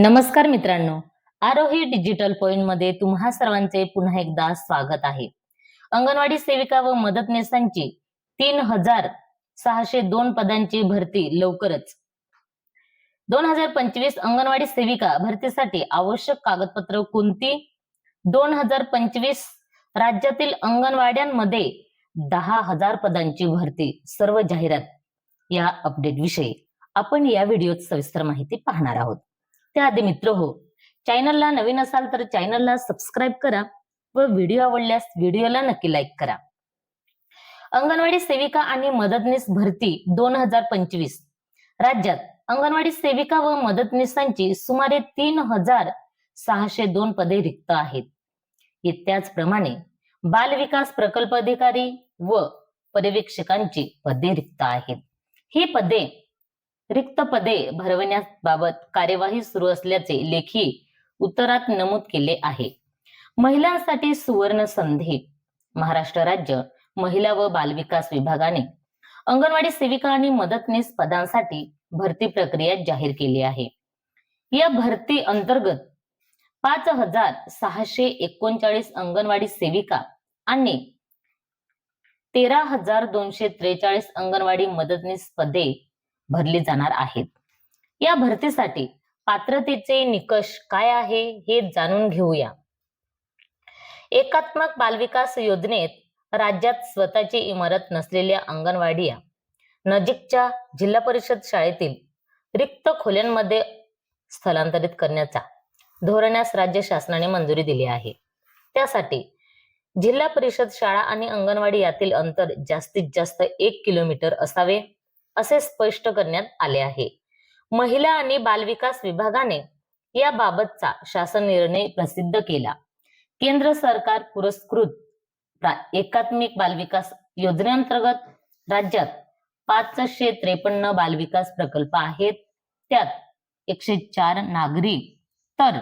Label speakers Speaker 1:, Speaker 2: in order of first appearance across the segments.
Speaker 1: नमस्कार मित्रांनो आरोही डिजिटल पॉइंटमध्ये तुम्हा सर्वांचे पुन्हा एकदा स्वागत आहे. अंगणवाडी सेविका व मदतनीसांची तीन हजार सहाशे दोन पदांची भरती लवकरच. दोन हजार पंचवीस अंगणवाडी सेविका भरतीसाठी आवश्यक कागदपत्र कोणती? दोन हजार पंचवीस राज्यातील अंगणवाड्यांमध्ये दहा हजार पदांची भरती सर्व जाहिरात या अपडेट विषयी आपण या व्हिडिओत सविस्तर माहिती पाहणार आहोत. त्याआधी मित्र हो. चॅनलला नवीन असाल तर चॅनलला सबस्क्राईब करा व व्हिडिओ आवडल्यास व्हिडिओला नक्की लाईक करा. अंगणवाडी सेविका आणि मदतनीस भरती दोन हजार पंचवीस. राज्यात अंगणवाडी सेविका व मदतनीसांची सुमारे तीन हजार सहाशे दोन पदे रिक्त आहेत. त्याचप्रमाणे बाल विकास प्रकल्प अधिकारी व पर्यवेक्षकांची पदे रिक्त आहेत. ही पदे रिक्त पदे भरवण्याबाबत कार्यवाही सुरू असल्याचे लेखी उत्तरात नमूद केले आहे. महिलांसाठी सुवर्ण संधी महाराष्ट्र राज्य महिला व बालविकास विभागाने अंगणवाडी सेविका आणि मदतनीस पदांसाठी भरती प्रक्रिया जाहीर केली आहे. या भरती अंतर्गत पाच हजार सहाशे एकोणचाळीस अंगणवाडी सेविका आणि तेरा हजार दोनशे त्रेचाळीस अंगणवाडी मदतनीस पदे भरली जाणार आहेत. या भरतीसाठी पात्रतेचे निकष काय आहे हे जाणून घेऊया. एकात्मक बालविकास योजनेत राज्यात स्वतःची इमारत नसलेल्या अंगणवाडी नजीकच्या जिल्हा परिषद शाळेतील रिक्त खोल्यांमध्ये स्थलांतरित करण्याचा धोरणास राज्य शासनाने मंजुरी दिली आहे. त्यासाठी जिल्हा परिषद शाळा आणि अंगणवाडी यातील अंतर जास्तीत जास्त एक किलोमीटर असावे. असे स्पष्ट करण्यात आले आहे. महिला आणि बालविकास विभागाने याबाबतचा शासन निर्णय प्रसिद्ध केला. केंद्र सरकार पुरस्कृत एकात्मिक बालविकास योजनेअंतर्गत राज्यात पाचशे त्रेपन्न बालविकास प्रकल्प आहेत. त्यात एकशे चार नागरी तर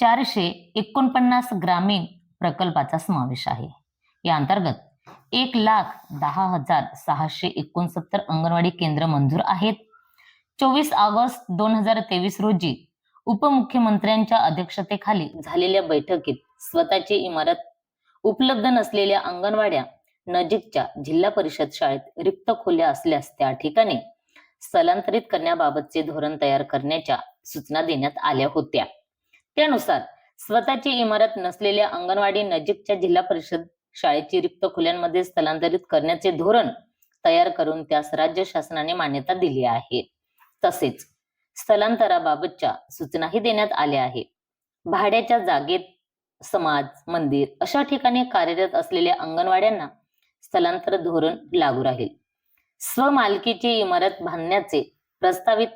Speaker 1: चारशे एकोणपन्नास ग्रामीण प्रकल्पाचा समावेश आहे. या अंतर्गत एक लाख दहा हजार सहाशे एकोणसत्तर अंगणवाडी केंद्र मंजूर आहेत. चोवीस ऑगस्ट दोन हजार तेवीस रोजी उपमुख्यमंत्र्यांच्या अध्यक्षतेखाली झालेल्या बैठकीत स्वतःची इमारत उपलब्ध नसलेल्या अंगणवाड्या नजीकच्या जिल्हा परिषद शाळेत रिक्त खोल्या असल्यास त्या ठिकाणी स्थलांतरित करण्याबाबतचे धोरण तयार करण्याच्या सूचना देण्यात आल्या होत्या. त्यानुसार स्वतःची इमारत नसलेल्या अंगणवाडी नजीकच्या जिल्हा परिषद शाळेची रिक्त खोल्यांमध्ये स्थलांतरित करण्याचे धोरण तयार करून त्यास राज्य शासनाने मान्यता दिली आहे. तसेच स्थलांतराबाबतच्या सूचनाही देण्यात आल्या आहे भाड्याच्या जागेत समाज मंदिर अशा ठिकाणी कार्यरत असलेल्या अंगणवाड्यांना स्थलांतर धोरण लागू राहील. स्वमालकीची इमारत बांधण्याचे प्रस्तावित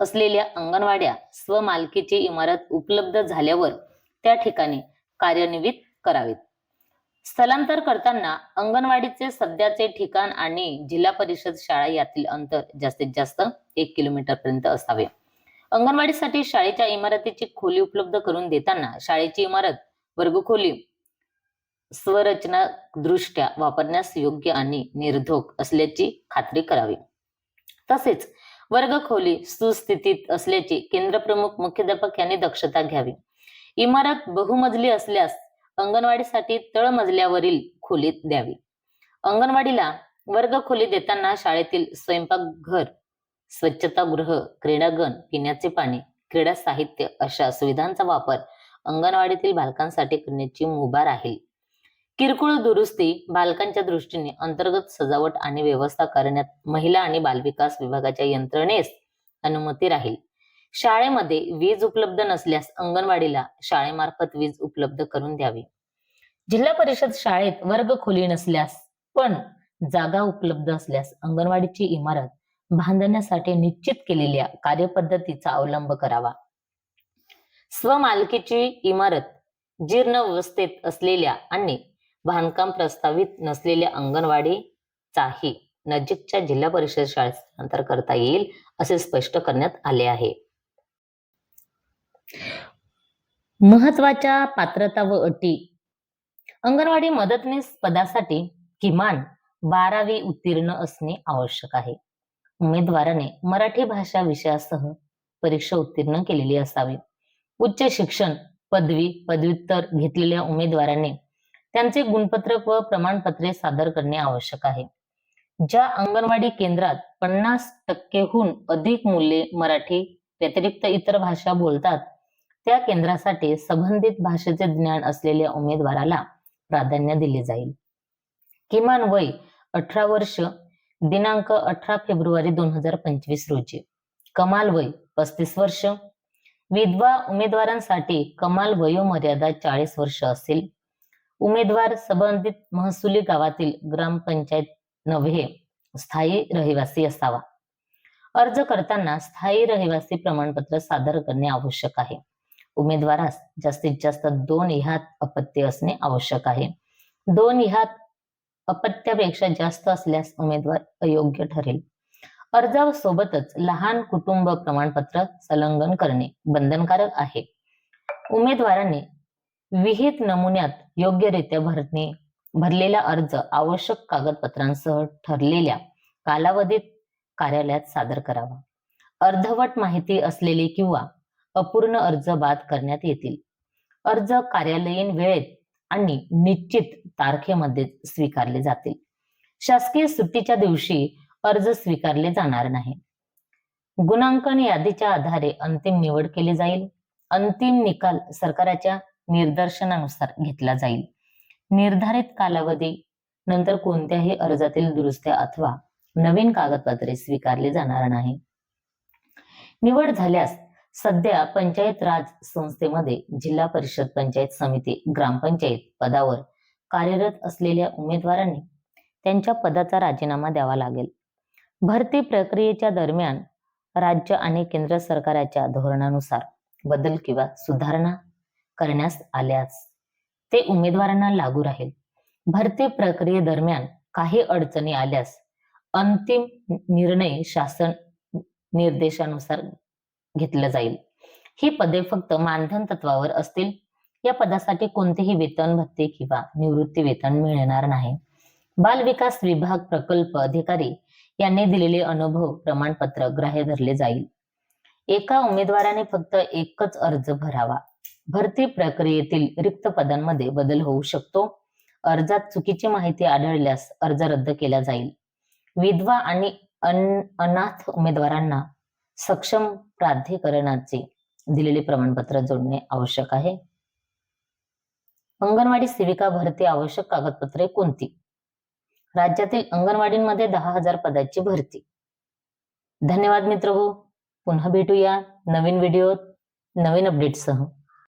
Speaker 1: असलेल्या अंगणवाड्या स्वमालकीची इमारत उपलब्ध झाल्यावर त्या ठिकाणी कार्यान्वित करावीत. स्थलांतर करताना अंगणवाडीचे सध्याचे ठिकाण आणि जिल्हा परिषद शाळा यातील अंतर जास्तीत जास्त एक किलोमीटर पर्यंत असावे. अंगणवाडीसाठी शाळेच्या इमारतीची खोली उपलब्ध करून देताना शाळेची इमारत वर्गखोली स्वरचना दृष्ट्या वापरण्यास योग्य आणि निर्धोक असल्याची खात्री करावी. तसेच वर्गखोली सुस्थितीत असल्याची केंद्रप्रमुख मुख्याध्यापक यांनी दक्षता घ्यावी. इमारत बहुमजली असल्यास अंगणवाडीसाठी तळमजल्यावरील खोलीत द्यावी. अंगणवाडीला वर्ग खोली देताना शाळेतील स्वयंपाकघर स्वच्छतागृह क्रीडागण पिण्याचे पाणी क्रीडा साहित्य अशा सुविधांचा वापर अंगणवाडीतील बालकांसाठी करण्याची मुभा राहील किरकोळ दुरुस्ती बालकांच्या दृष्टीने अंतर्गत सजावट आणि व्यवस्था करण्यात महिला आणि बालविकास विभागाच्या यंत्रणेस अनुमती राहील. शाळेमध्ये वीज उपलब्ध नसल्यास अंगणवाडीला शाळेमार्फत वीज उपलब्ध करून द्यावी. जिल्हा परिषद शाळेत वर्ग खोली नसल्यास पण जागा उपलब्ध असल्यास अंगणवाडीची इमारत बांधण्यासाठी निश्चित केलेल्या कार्यपद्धतीचा अवलंब करावा. स्वमालकीची इमारत जीर्ण अवस्थेत असलेल्या आणि बांधकाम प्रस्तावित नसलेल्या अंगणवाडीचाही नजीकच्या जिल्हा परिषद शाळेत स्थलांतर करता येईल असे स्पष्ट करण्यात आले आहे. महत्त्वाच्या पात्रता व अटी. अंगणवाडी मदतनीस पदासाठी किमान बारावी उत्तीर्ण असणे आवश्यक आहे. उमेदवाराने मराठी भाषा विषयासह परीक्षा उत्तीर्ण केलेली असावी. उच्च शिक्षण पदवी पदव्युत्तर घेतलेल्या उमेदवारांनी त्यांचे गुणपत्रक व प्रमाणपत्रे सादर करणे आवश्यक आहे. ज्या अंगणवाडी केंद्रात पन्नास टक्केहून अधिक मुले मराठी व्यतिरिक्त इतर भाषा बोलतात त्या केंद्रासाठी संबंधित भाषेचे ज्ञान असलेल्या उमेदवाराला प्राधान्य दिले जाईल. किमान वय अठरा वर्ष दिनांक अठरा फेब्रुवारी दोन हजार पंचवीस रोजी. कमाल वय पस्तीस वर्ष. विधवा उमेदवारांसाठी कमाल वयोमर्यादा चाळीस वर्ष असेल. उमेदवार संबंधित महसुली गावातील ग्रामपंचायत नव्हे स्थायी रहिवासी असावा. अर्ज करताना स्थायी रहिवासी प्रमाणपत्र सादर करणे आवश्यक आहे. उमेदवारास जास्तीत जास्त दोन ह्यात अपत्य असणे आवश्यक आहे. दोन ह्यात अपत्यापेक्षा जास्त असल्यास उमेदवार अयोग्य ठरेल. अर्जासोबतच लहान कुटुंब प्रमाणपत्र संलग्न करणे बंधनकारक आहे. उमेदवाराने विहित नमुन्यात योग्यरित्या भरणे भरलेला अर्ज आवश्यक कागदपत्रांसह ठरलेल्या कालावधीत कार्यालयात सादर करावा. अर्धवट माहिती असलेली किंवा अपूर्ण अर्ज बाद करण्यात येतील. अर्ज कार्यालयीन वेळेत आणि निश्चित तारखेमध्ये स्वीकारले जातील. शासकीय सुट्टीच्या दिवशी अर्ज स्वीकारले जाणार नाही. गुणांकन यादीच्या आधारे अंतिम निवड केली जाईल. अंतिम निकाल सरकारच्या निर्दर्शनानुसार घेतला जाईल. निर्धारित कालावधी नंतर कोणत्याही अर्जातील दुरुस्त्या अथवा नवीन कागदपत्रे स्वीकारली जाणार नाही. निवड झाल्यास सध्या पंचायत राज संस्थेमध्ये जिल्हा परिषद पंचायत समिती ग्रामपंचायत पदावर कार्यरत असलेल्या उमेदवारांनी त्यांच्या पदाचा राजीनामा द्यावा लागेल. भरती प्रक्रियेच्या दरम्यान राज्य आणि केंद्र सरकारच्या धोरणानुसार बदल किंवा सुधारणा करण्यास आल्यास ते उमेदवारांना लागू राहील. भरती प्रक्रियेदरम्यान काही अडचणी आल्यास अंतिम निर्णय शासन निर्देशानुसार घेतलं जाईल. ही पदे फक्त मानधन तत्वावर असतील. या पदासाठी कोणतेही वेतन भत्ते किंवा निवृत्ती वेतन मिळणार नाही. बाल विकास विभाग प्रकल्प अधिकारी यांनी दिलेले अनुभव प्रमाणपत्र ग्राह्य धरले जाईल. एका उमेदवाराने फक्त एकच अर्ज भरावा. भरती प्रक्रियेतील रिक्त पदांमध्ये बदल होऊ शकतो. अर्जात चुकीची माहिती आढळल्यास अर्ज रद्द केला जाईल. विधवा आणि अन अनाथ उमेदवारांना सक्षम प्राधिकरणाचे दिलेले प्रमाणपत्र जोडणे आवश्यक आहे. अंगणवाडी सेविका भरती आवश्यक कागदपत्रे कोणती? राज्यातील अंगणवाडीमध्ये दहा हजार पदाची भरती. धन्यवाद मित्र हो पुन्हा भेटूया नवीन व्हिडिओ नवीन अपडेटसह